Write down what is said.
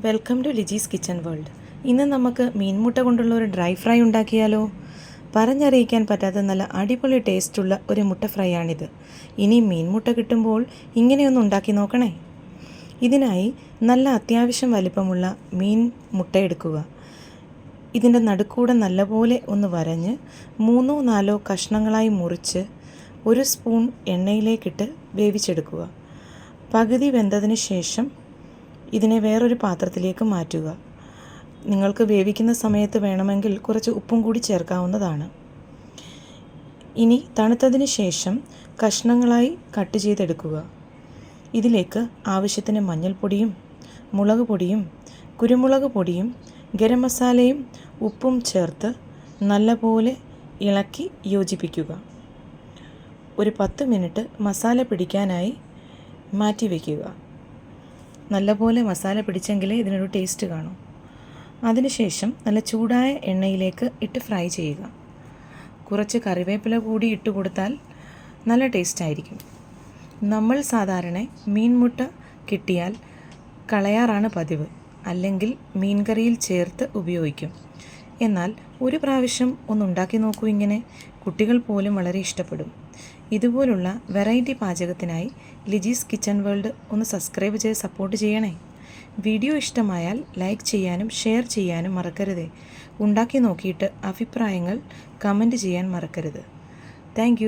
Welcome to Lijis kitchen world ഇന്ന് നമുക്ക് മീൻമുട്ട കൊണ്ടുള്ള ഒരു ഡ്രൈ ഫ്രൈ ഉണ്ടാക്കിയാലോ? പറഞ്ഞറിയിക്കാൻ പറ്റാത്ത നല്ല അടിപൊളി ടേസ്റ്റുള്ള ഒരു മുട്ട ഫ്രൈ ആണിത്. ഇനി മീൻമുട്ട കിട്ടുമ്പോൾ ഇങ്ങനെയൊന്ന് ഉണ്ടാക്കി നോക്കണേ. ഇതിനായി നല്ല അത്യാവശ്യം വലിപ്പമുള്ള മീൻ മുട്ട എടുക്കുക. ഇതിന്റെ നടുക്കൂടെ നല്ലപോലെ ഒന്ന് വരഞ്ഞ് മൂന്നോ നാലോ കഷ്ണങ്ങളായി മുറിച്ച് ഒരു സ്പൂൺ എണ്ണയിലേക്കിട്ട് വേവിച്ചെടുക്കുക. പകുതി വെന്തതിന് ശേഷം ഇതിനെ വേറൊരു പാത്രത്തിലേക്ക് മാറ്റുക. നിങ്ങൾക്ക് വേവിക്കുന്ന സമയത്ത് വേണമെങ്കിൽ കുറച്ച് ഉപ്പും കൂടി ചേർക്കാവുന്നതാണ്. ഇനി തണുത്തതിന് ശേഷം കഷ്ണങ്ങളായി കട്ട് ചെയ്തെടുക്കുക. ഇതിലേക്ക് ആവശ്യത്തിന് മഞ്ഞൾപ്പൊടിയും മുളക് പൊടിയും കുരുമുളക് പൊടിയും ഗരം മസാലയും ഉപ്പും ചേർത്ത് നല്ലപോലെ ഇളക്കി യോജിപ്പിക്കുക. ഒരു പത്ത് മിനിറ്റ് മസാല പിടിക്കാനായി മാറ്റി വയ്ക്കുക നല്ലപോലെ മസാല പിടിച്ചെങ്കിലേ ഇതിനൊരു ടേസ്റ്റ് കാണൂ. അതിനുശേഷം നല്ല ചൂടായ എണ്ണയിലേക്ക് ഇട്ട് ഫ്രൈ ചെയ്യുക. കുറച്ച് കറിവേപ്പില കൂടി ഇട്ട് കൊടുത്താൽ നല്ല ടേസ്റ്റ് ആയിരിക്കും. നമ്മൾ സാധാരണ മീൻമുട്ട കിട്ടിയാൽ കളയാറാണ് പതിവ്. അല്ലെങ്കിൽ മീൻകറിയിൽ ചേർത്ത് ഉപയോഗിക്കും. എന്നാൽ ഒരു പ്രാവശ്യം ഒന്നുണ്ടാക്കി നോക്കൂ ഇങ്ങനെ. കുട്ടികൾ പോലും വളരെ ഇഷ്ടപ്പെടും. ഇതുപോലുള്ള വെറൈറ്റി പാചകത്തിനായി ലിജീസ് കിച്ചൺ വേൾഡ് ഒന്ന് സബ്സ്ക്രൈബ് ചെയ്ത് സപ്പോർട്ട് ചെയ്യണേ. വീഡിയോ ഇഷ്ടമായാൽ ലൈക്ക് ചെയ്യാനും ഷെയർ ചെയ്യാനും മറക്കരുതേ. ഉണ്ടാക്കി നോക്കിയിട്ട് അഭിപ്രായങ്ങൾ കമന്റ് ചെയ്യാൻ മറക്കരുത്. താങ്ക്